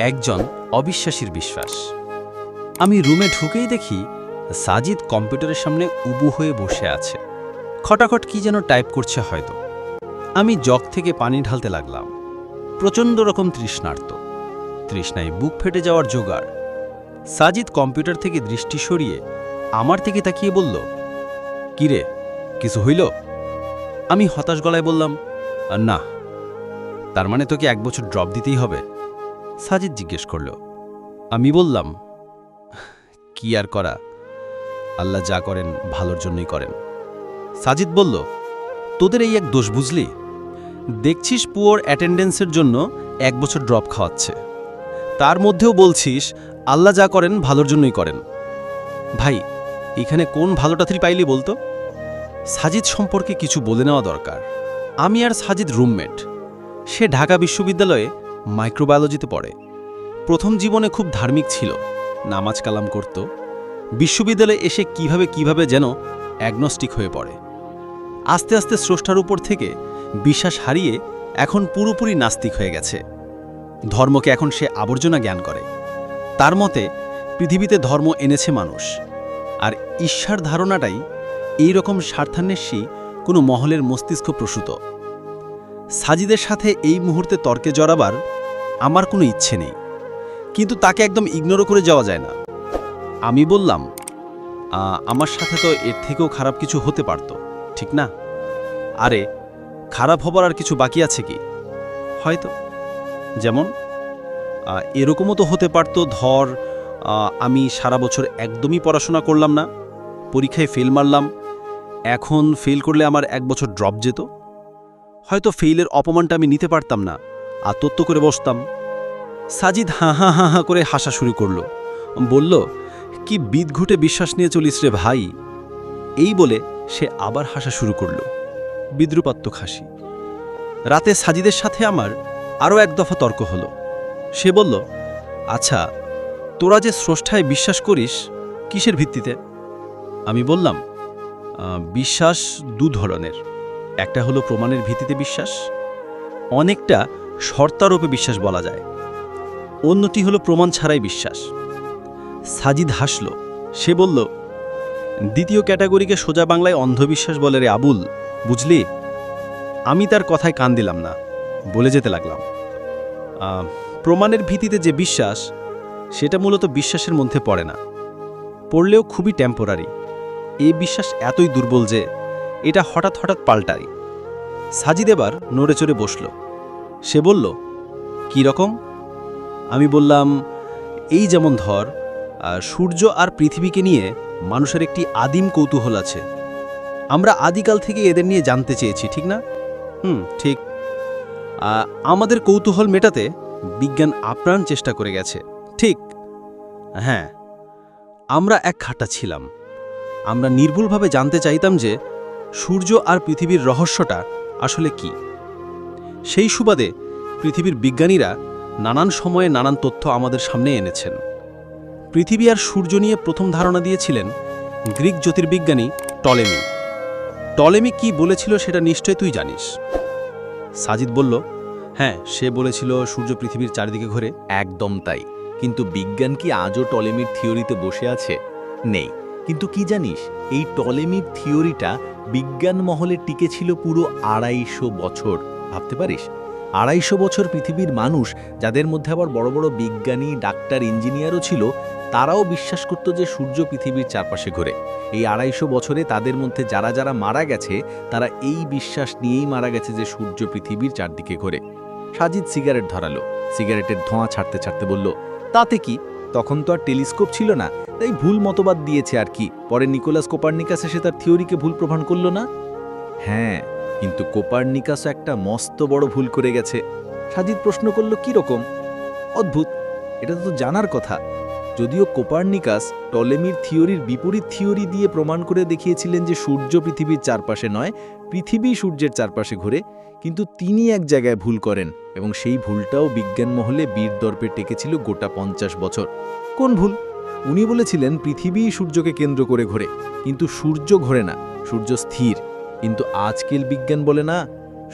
একজন অবিশ্বাসীর বিশ্বাস। আমি রুমে ঢুকেই দেখি সাজিদ কম্পিউটারের সামনে উবু হয়ে বসে আছে। খটাখট কি যেন টাইপ করছে হয়তো। আমি জগ থেকে পানি ঢালতে লাগলাম। প্রচণ্ড রকম তৃষ্ণার্ত। তৃষ্ণায় বুক ফেটে যাওয়ার জোগাড়। সাজিদ কম্পিউটার থেকে দৃষ্টি সরিয়ে আমার থেকে তাকিয়ে বলল, কিরে, কিছু হইল? আমি হতাশ গলায় বললাম, না। তার মানে তোকে এক বছর ড্রপ দিতেই হবে। সাজিদ জিজ্ঞেস করল, আমি বললাম, কি আর করা? আল্লাহ যা করেন ভালোর জন্যই করেন। সাজিদ বলল, তোদের এই এক দোষ বুঝলি? দেখছিস পুয়োর অ্যাটেন্ডেন্সের জন্য এক বছর ড্রপ খাওয়াচ্ছে। তার মধ্যেও বলছিস, আল্লাহ যা করেন ভালোর জন্যই করেন। ভাই, এখানে কোন ভালোটা তুই পাইলি বলতো? সাজিদ সম্পর্কে কিছু বলে নেওয়া দরকার। আমি আর সাজিদ রুমমেট। সে ঢাকা বিশ্ববিদ্যালয়ে মাইক্রোবায়োলজিতে পড়ে। প্রথম জীবনে খুব ধার্মিক ছিল, নামাজ কালাম করত। বিশ্ববিদ্যালয়ে এসে কীভাবে কীভাবে যেন অ্যাগনস্টিক হয়ে পড়ে। আস্তে আস্তে স্রষ্টার উপর থেকে বিশ্বাস হারিয়ে এখন পুরোপুরি নাস্তিক হয়ে গেছে। ধর্মকে এখন সে আবর্জনা জ্ঞান করে। তার মতে, পৃথিবীতে ধর্ম এনেছে মানুষ। আর ঈশ্বর ধারণাটাই এই রকম স্বার্থান্বেষী কোনো মহলের মস্তিষ্ক প্রসূত। সাজিদের সাথে এই মুহূর্তে তর্কে জড়াবার আমার কোনো ইচ্ছে নেই। কিন্তু তাকে একদম ইগনোরও করে যাওয়া যায় না। আমি বললাম আমার সাথে তো এর থেকেও খারাপ কিছু হতে পারত, ঠিক না? আরে, খারাপ হবার আর কিছু বাকি আছে কি? হয়তো। যেমন এরকমও তো হতে পারত, ধর আমি সারা বছর একদমই পড়াশোনা করলাম না, পরীক্ষায় ফেল মারলাম, এখন ফেল করলে আমার এক বছর ড্রপ যেত। হয়তো ফেইলের অপমানটা আমি নিতে পারতাম না আত্মত্ব করে বসতাম। সাজিদ হাঁ হাঁ হাঁ হাঁ করে হাসা শুরু করল। বলল, কি বিদঘুটে বিশ্বাস নিয়ে চলিস রে ভাই? এই বলে সে আবার হাসা শুরু করল। বিদ্রুপাত্মক হাসি। রাতে সাজিদের সাথে আমার আরও এক দফা তর্ক হলো। সে বলল আচ্ছা তোরা যে স্রষ্টায় বিশ্বাস করিস, কিসের ভিত্তিতে? আমি বললাম বিশ্বাস দু ধরনের। একটা হলো প্রমাণের ভিত্তিতে বিশ্বাস, অনেকটা শর্তারূপে বিশ্বাস বলা যায়। অন্যটি হলো প্রমাণ ছাড়াই বিশ্বাস। সাজিদ হাসল। সে বলল, দ্বিতীয় ক্যাটাগরিকে সোজা বাংলায় অন্ধবিশ্বাস বলে রে আবুল, বুঝলি? আমি তার কথায় কান দিলাম না, বলে যেতে লাগলাম। প্রমাণের ভিত্তিতে যে বিশ্বাস, সেটা মূলত বিশ্বাসের মধ্যে পড়ে না। পড়লেও খুবই টেম্পোরারি এই বিশ্বাস এতই দুর্বল যে, এটা হঠাৎ হঠাৎ পাল্টায়। সাজিদ এবার নড়ে চড়ে বসল। সে বলল, "কী রকম? আমি বললাম, এই যেমন ধর সূর্য আর পৃথিবীকে নিয়ে মানুষের একটি আদিম কৌতূহল আছে। আমরা আদিকাল থেকে এদের নিয়ে জানতে চেয়েছি, ঠিক না? হুম, ঠিক। আমাদের কৌতূহল মেটাতে বিজ্ঞান আপ্রাণ চেষ্টা করে গেছে, ঠিক? হ্যাঁ আমরা এক খাটা ছিলাম। আমরা নির্ভুলভাবে জানতে চাইতাম যে সূর্য আর পৃথিবীর রহস্যটা আসলে কি? সেই সুবাদে পৃথিবীর বিজ্ঞানীরা নানান সময়ে নানান তথ্য আমাদের সামনে এনেছেন। পৃথিবী আর সূর্য নিয়ে প্রথম ধারণা দিয়েছিলেন গ্রিক জ্যোতির্বিজ্ঞানী টলেমি। টলেমি কি বলেছিল সেটা নিশ্চয় তুই জানিস। সাজিদ বলল হ্যাঁ সে বলেছিল সূর্য পৃথিবীর চারিদিকে ঘোরে। একদম তাই। কিন্তু বিজ্ঞান কি আজও টলেমির থিওরিতে বসে আছে? নেই। কিন্তু কি জানিস, এই টলেমির থিওরিটা বিজ্ঞান মহলে টিকেছিল পুরো আড়াইশো বছর। ভাবতে পারিস? আড়াইশো বছর পৃথিবীর মানুষ, যাদের মধ্যে আবার বড় বড় বিজ্ঞানী, ডাক্তার, ইঞ্জিনিয়ারও ছিল, তারাও বিশ্বাস করত যে সূর্য পৃথিবীর চারপাশে ঘোরে। এই আড়াইশো বছরে তাদের মধ্যে যারা যারা মারা গেছে, তারা এই বিশ্বাস নিয়েই মারা গেছে যে সূর্য পৃথিবীর চারদিকে ঘোরে। সাজিদ সিগারেট ধরালো। সিগারেটের ধোঁয়া ছাড়তে ছাড়তে বলল, তাতে কি? তখন তো আর টেলিস্কোপ ছিল না। তাই ভুল মতবাদ দিয়েছে আর কি। পরে নিকোলাস কোপার্নিকাস এসে তার থিওরিকে ভুল প্রমাণ করল না? হ্যাঁ কিন্তু কোপার্নিকাসও একটা মস্ত বড় ভুল করে গেছে। সাজিদ প্রশ্ন করল রকম? অদ্ভুত। এটা তো জানার কথা। যদিও কোপার্নিকাস টলেমির থিওরির বিপরীত থিওরি দিয়ে প্রমাণ করে দেখিয়েছিলেন যে সূর্য পৃথিবীর চারপাশে নয়, পৃথিবী সূর্যের চারপাশে ঘুরে, কিন্তু তিনি এক জায়গায় ভুল করেন এবং সেই ভুলটাও বিজ্ঞান মহলে বীর দর্পে টেকেছিল গোটা পঞ্চাশ বছর। কোন ভুল? উনি বলেছিলেন, পৃথিবী সূর্যকে কেন্দ্র করে ঘোরে, কিন্তু সূর্য ঘোরে না, সূর্য স্থির। কিন্তু আজকের বিজ্ঞান বলে না,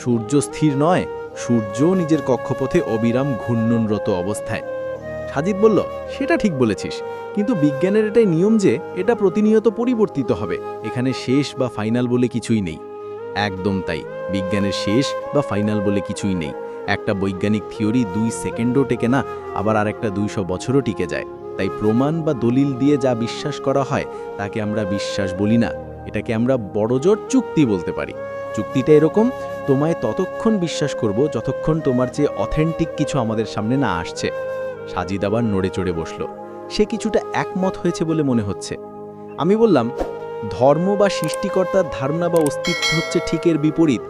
সূর্য স্থির নয় সূর্য নিজের কক্ষপথে অবিরাম ঘূর্ণনরত অবস্থায়। সাজিদ বলল, সেটা ঠিক বলেছিস, কিন্তু বিজ্ঞানের এটাই নিয়ম যে, এটা প্রতিনিয়ত পরিবর্তিত হবে, এখানে শেষ বা ফাইনাল বলে কিছুই নেই। একদম তাই, বিজ্ঞানের শেষ বা ফাইনাল বলে কিছুই নেই, একটা বৈজ্ঞানিক থিওরি দুই সেকেন্ডও টেকে না, আবার আর একটা দুইশো বছরও টিকে যায়, তাই প্রমাণ বা দলিল দিয়ে যা বিশ্বাস করা হয়, তাকে আমরা বিশ্বাস বলি না। এটাকে আমরা বড়জোর চুক্তি বলতে পারি। চুক্তিটা এরকম, তোমায় ততক্ষণ বিশ্বাস করব যতক্ষণ তোমার চেয়ে অথেন্টিক কিছু আমাদের সামনে না আসছে। সাজিদ আবার নড়ে চড়ে বসল। সে কিছুটা একমত হয়েছে বলে মনে হচ্ছে। আমি বললাম, ধর্ম বা সৃষ্টিকর্তার ধারণা বা অস্তিত্ব হচ্ছে ঠিকের বিপরীত।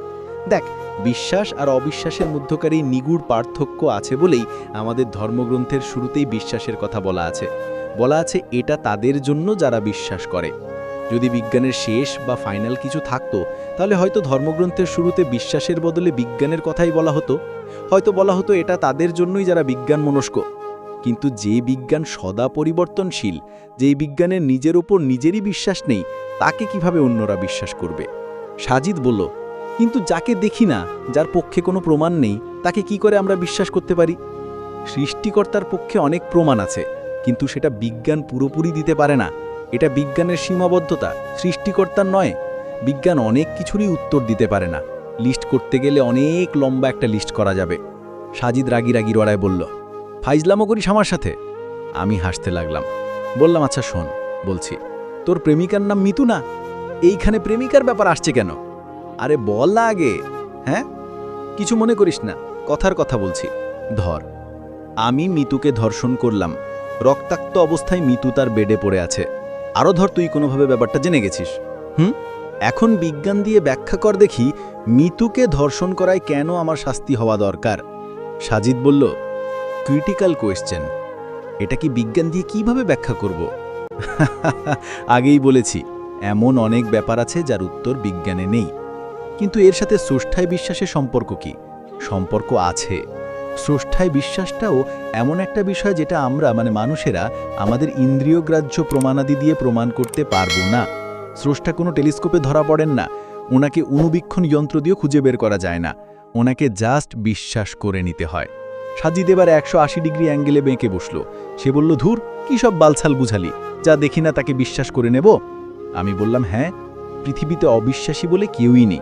দেখ, বিশ্বাস আর অবিশ্বাসের মধ্যকার নিগুড় পার্থক্য আছে বলেই আমাদের ধর্মগ্রন্থের শুরুতেই বিশ্বাসের কথা বলা আছে। বলা আছে, এটা তাদের জন্য যারা বিশ্বাস করে। যদি বিজ্ঞানের শেষ বা ফাইনাল কিছু থাকতো, তাহলে হয়তো ধর্মগ্রন্থের শুরুতে বিশ্বাসের বদলে বিজ্ঞানের কথাই বলা হতো। হয়তো বলা হতো এটা তাদের জন্যই যারা বিজ্ঞান মনস্ক। কিন্তু যে বিজ্ঞান সদা পরিবর্তনশীল, যেই বিজ্ঞানের নিজের ওপর নিজেরই বিশ্বাস নেই, তাকে কীভাবে অন্যরা বিশ্বাস করবে? সাজিদ বলল, কিন্তু যাকে দেখি না, যার পক্ষে কোনো প্রমাণ নেই, তাকে কি করে আমরা বিশ্বাস করতে পারি? সৃষ্টিকর্তার পক্ষে অনেক প্রমাণ আছে, কিন্তু সেটা বিজ্ঞান পুরোপুরি দিতে পারে না। এটা বিজ্ঞানের সীমাবদ্ধতা, সৃষ্টিকর্তার নয়। বিজ্ঞান অনেক কিছুরই উত্তর দিতে পারে না। লিস্ট করতে গেলে অনেক লম্বা একটা লিস্ট করা যাবে। সাজিদ রাগি রাগি রড়ায় বলল ফাইজলামও করিস আমার সাথে? আমি হাসতে লাগলাম। বললাম আচ্ছা শোন, বলছি, তোর প্রেমিকার নাম মিতু না? এইখানে প্রেমিকার ব্যাপার আসছে কেন? আরে, বল না আগে। হ্যাঁ? কিছু মনে করিস না, কথার কথা বলছি। ধর, আমি মিতুকে ধর্ষণ করলাম। রক্তাক্ত অবস্থায় মিতু তার বেডে পড়ে আছে। আরও ধর তুই কোনোভাবে ব্যাপারটা জেনে গেছিস। হুম? এখন বিজ্ঞান দিয়ে ব্যাখ্যা কর দেখি, মিতুকে ধর্ষণ করায় কেন আমার শাস্তি হওয়া দরকার? সাজিদ বলল ক্রিটিক্যাল কোয়েশ্চেন এটা কি বিজ্ঞান দিয়ে কীভাবে ব্যাখ্যা করব? আগেই বলেছি, এমন অনেক ব্যাপার আছে যার উত্তর বিজ্ঞানে নেই। কিন্তু এর সাথে স্রষ্টায় বিশ্বাসের সম্পর্ক কি? সম্পর্ক আছে। স্রষ্টায় বিশ্বাসটাও এমন একটা বিষয় যেটা আমরা মানে মানুষেরা, আমাদের ইন্দ্রিয়গ্রাহ্য প্রমাণাদি দিয়ে প্রমাণ করতে পারব না। স্রষ্টা কোনো টেলিস্কোপে ধরা পড়েন না। ওনাকে অনুবীক্ষণ যন্ত্র দিয়ে খুঁজে বের করা যায় না। ওনাকে জাস্ট বিশ্বাস করে নিতে হয়। সাজিদ এবার একশো আশি ডিগ্রি অ্যাঙ্গেলে বেঁকে বসল। সে বলল, ধুর, কি সব বালছাল বুঝালি? যা দেখি না তাকে বিশ্বাস করে নেব? আমি বললাম হ্যাঁ পৃথিবীতে অবিশ্বাসী বলে কেউই নেই।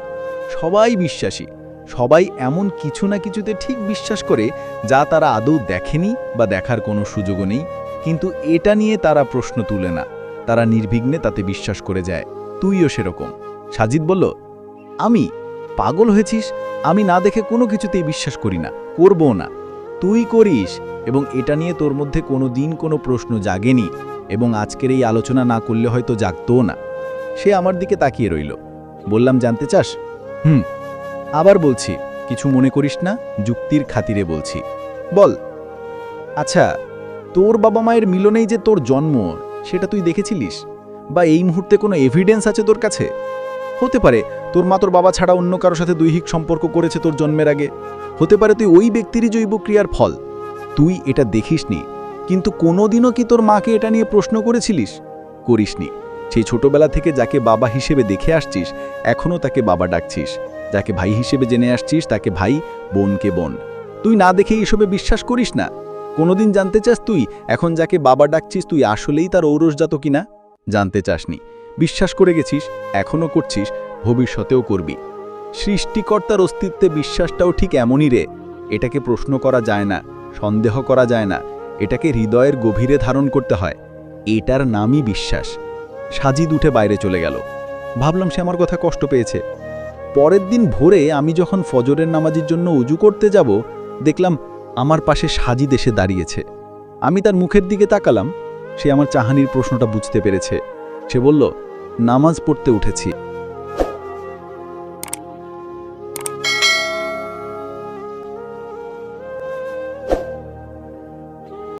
সবাই বিশ্বাসী। সবাই এমন কিছু না কিছুতে ঠিক বিশ্বাস করে যা তারা আদৌ দেখেনি বা দেখার কোনো সুযোগও নেই। কিন্তু এটা নিয়ে তারা প্রশ্ন তুলে না। তারা নির্বিঘ্নে তাতে বিশ্বাস করে যায়। তুইও সেরকম। সাজিদ বলল, আমি পাগল হয়েছিস? আমি না দেখে কোনো কিছুতেই বিশ্বাস করি না। করবও না। তুই করিস এবং এটা নিয়ে তোর মধ্যে কোনো দিন কোনো প্রশ্ন জাগেনি এবং আজকের এই আলোচনা না করলে হয়তো জাগতও না। সে আমার দিকে তাকিয়ে রইল। বললাম, জানতে চাস? হুম। আবার বলছি, কিছু মনে করিস না, যুক্তির খাতিরে বলছি। বল। আচ্ছা তোর বাবা মায়ের মিলনেই যে তোর জন্ম, সেটা তুই দেখেছিলিস? বা এই মুহূর্তে কোনো এভিডেন্স আছে তোর কাছে? হতে পারে, তোর মা তোর বাবা ছাড়া অন্য কারোর সাথে দৈহিক সম্পর্ক করেছে তোর জন্মের আগে। হতে পারে তুই ওই ব্যক্তিরই জৈব ক্রিয়ার ফল। তুই এটা দেখিসনি, কিন্তু কোনোদিনও কি তোর মাকে এটা নিয়ে প্রশ্ন করেছিলিস? করিসনি। সেই ছোটবেলা থেকে যাকে বাবা হিসেবে দেখে আসছিস এখনও তাকে বাবা ডাকছিস। যাকে ভাই হিসেবে জেনে আসছিস, তাকে ভাই বোনকে বোন। তুই না দেখে এসবে বিশ্বাস করিস না। কোনোদিন জানতে চাস তুই, এখন যাকে বাবা ডাকছিস, তুই আসলেই তার ঔরসজাত কিনা? জানতে চাসনি। বিশ্বাস করে গেছিস, এখনও করছিস, ভবিষ্যতেও করবি। সৃষ্টিকর্তার অস্তিত্বে বিশ্বাসটাও ঠিক এমনই রে। এটাকে প্রশ্ন করা যায় না, সন্দেহ করা যায় না, এটাকে হৃদয়ের গভীরে ধারণ করতে হয়। এটার নামই বিশ্বাস। সাজিদ উঠে বাইরে চলে গেল। ভাবলাম সে আমার কথা কষ্ট পেয়েছে। পরের দিন ভোরে আমি যখন ফজরের নামাজের জন্য উজু করতে যাব, দেখলাম আমার পাশে সাজিদ এসে দাঁড়িয়েছে। আমি তার মুখের দিকে তাকালাম, সে আমার চাহানির প্রশ্নটা বুঝতে পেরেছে। সে বলল, নামাজ পড়তে উঠেছি।